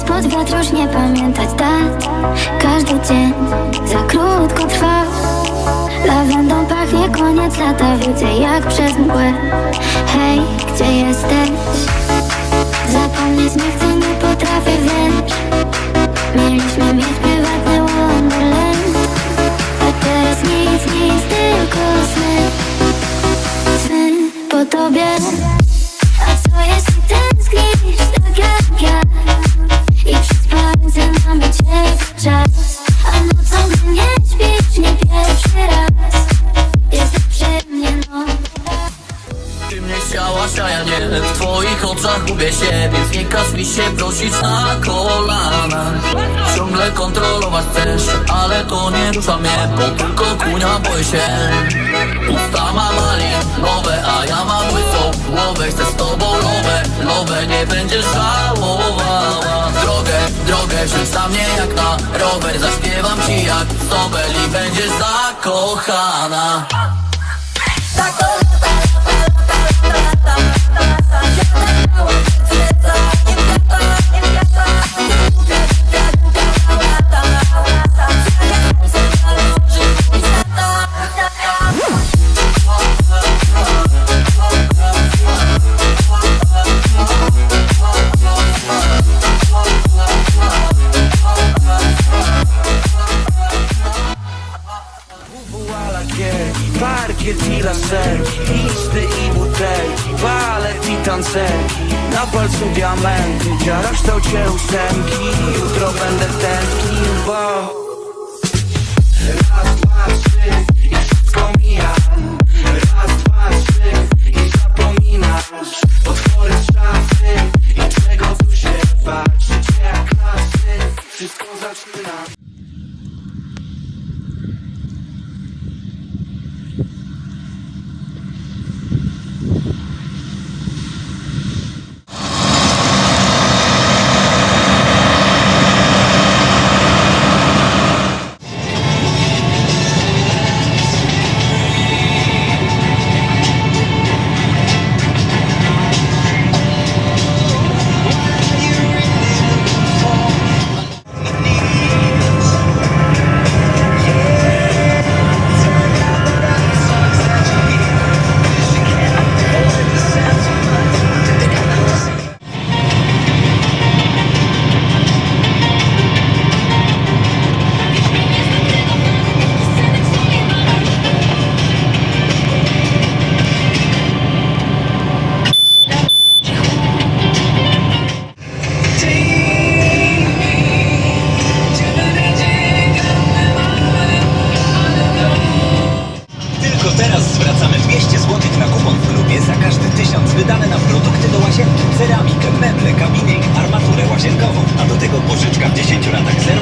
spod wiatr już nie pamiętać dat Każdy dzień za krótko trwa. Lawendą pachnie koniec lata Widzę jak przez mgłę. Hej, gdzie jesteś? Zapomnieć nie chcę, chciałaś, a ja nie W twoich oczach gubię się Więc nie każ mi się prosić na kolana. Ciągle kontrolować chcesz Ale to nie rusza mnie Bo tylko kunia boję się. Usta ma malinowe A ja mam łysą głowę Chcę z tobą lowę Lowę nie będziesz żałowała. Drogę, drogę Wsiądź na mnie jak na rower. Zaśpiewam ci jak Sobel I będziesz zakochana Bułalakier, parkiet i laserki Listy i butelki, balet i tancerki. Na palcu diamenty, dziara kształcie ósemki. Jutro będę tęsknił, bo Raz, 地震中なんだけど